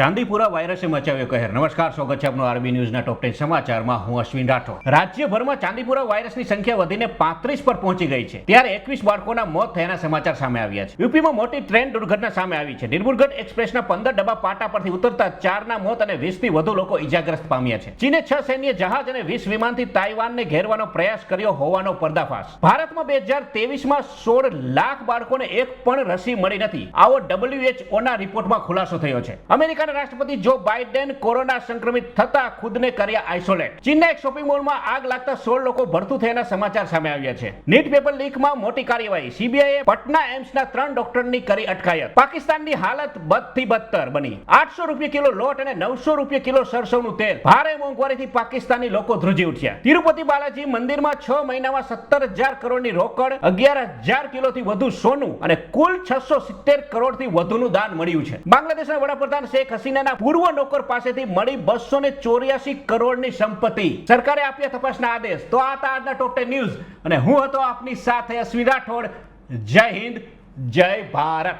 ચાંદીપુરા વાયરસે મચાવ્યો કહેર. નમસ્કાર, સ્વાગત છે આપનું આરબી ન્યૂઝના ટોપ ટેન સમાચારમાં. હું અશ્વિન રાઠોડ. રાજ્યભરમાં ચાંદીપુરા વાયરસની સંખ્યા વધીને પાંત્રીસ પર પહોંચી ગઈ છે. ત્યારે એકવીસ બાળકોના મોત થયાના સમાચાર સામે આવ્યા છે. યુપીમાં મોટી ટ્રેન દુર્ઘટના સામે આવી છે. નિર્મુરગઢ એક્સપ્રેસના પંદર ડબ્બા પાટા પરથી ઉતરતા ચારના મોત અને વીસથી વધુ લોકો ઈજાગ્રસ્ત પામ્યા છે. ચીને છ સૈન્ય જહાજ અને વીસ વિમાનથી તાઇવાનને ઘેરવાનો પ્રયાસ કર્યો હોવાનો પર્દાફાશ. ભારતમાં બે હજાર તેવીસમાં સોળ લાખ બાળકોને એક પણ રસી મળી નથી. આવો ડબલ્યુએચઓના રિપોર્ટમાં ખુલાસો થયો છે. અમેરિકાના રાષ્ટ્રપતિ જો બાઇડેન કોરોના સંક્રમિત થતા ખુદને કર્યા આઇસોલેટ. ચીનના એક શોપિંગ મોલમાં આગ લાગતા સોળ લોકો ભરતું થયાના સમાચાર સામે આવ્યા છે. નીટ પેપર લીકમાં મોટી કાર્યવાહી. સીબીઆઈએ પટના એમ્સના ત્રણ ડોક્ટરની કરી અટકાયત. પાકિસ્તાનની હાલત બદથી બદતર બની. આઠસો રૂપિયા કિલો લોટ અને નવસો રૂપિયા કિલો સરસવનું તેલ. ભારે મોંઘવારીથી પાકિસ્તાની લોકો ધ્રુજી ઉઠ્યા. તિરુપતિ બાલાજી મંદિરમાં છ મહિનામાં સત્તર હજાર કરોડની રોકડ, અગિયાર હજાર કિલોથી વધુ સોનું અને કુલ છસો સિત્તેર કરોડથી વધુનું દાન મળ્યું છે. બાંગ્લાદેશના વડાપ્રધાન શેખ હસીનાના પૂર્વ નોકર પાસેથી મળી બસો ને ચોર્યાસી કરોડની સંપત્તિ. સરકારે આપ્યા તપાસના આદેશ. તો આ હતા આજના ટોપ ટેન ન્યૂઝ અને હું હતો આપની સાથે અશ્વિ રાઠોડ. જય હિન્દ, જય ભારત.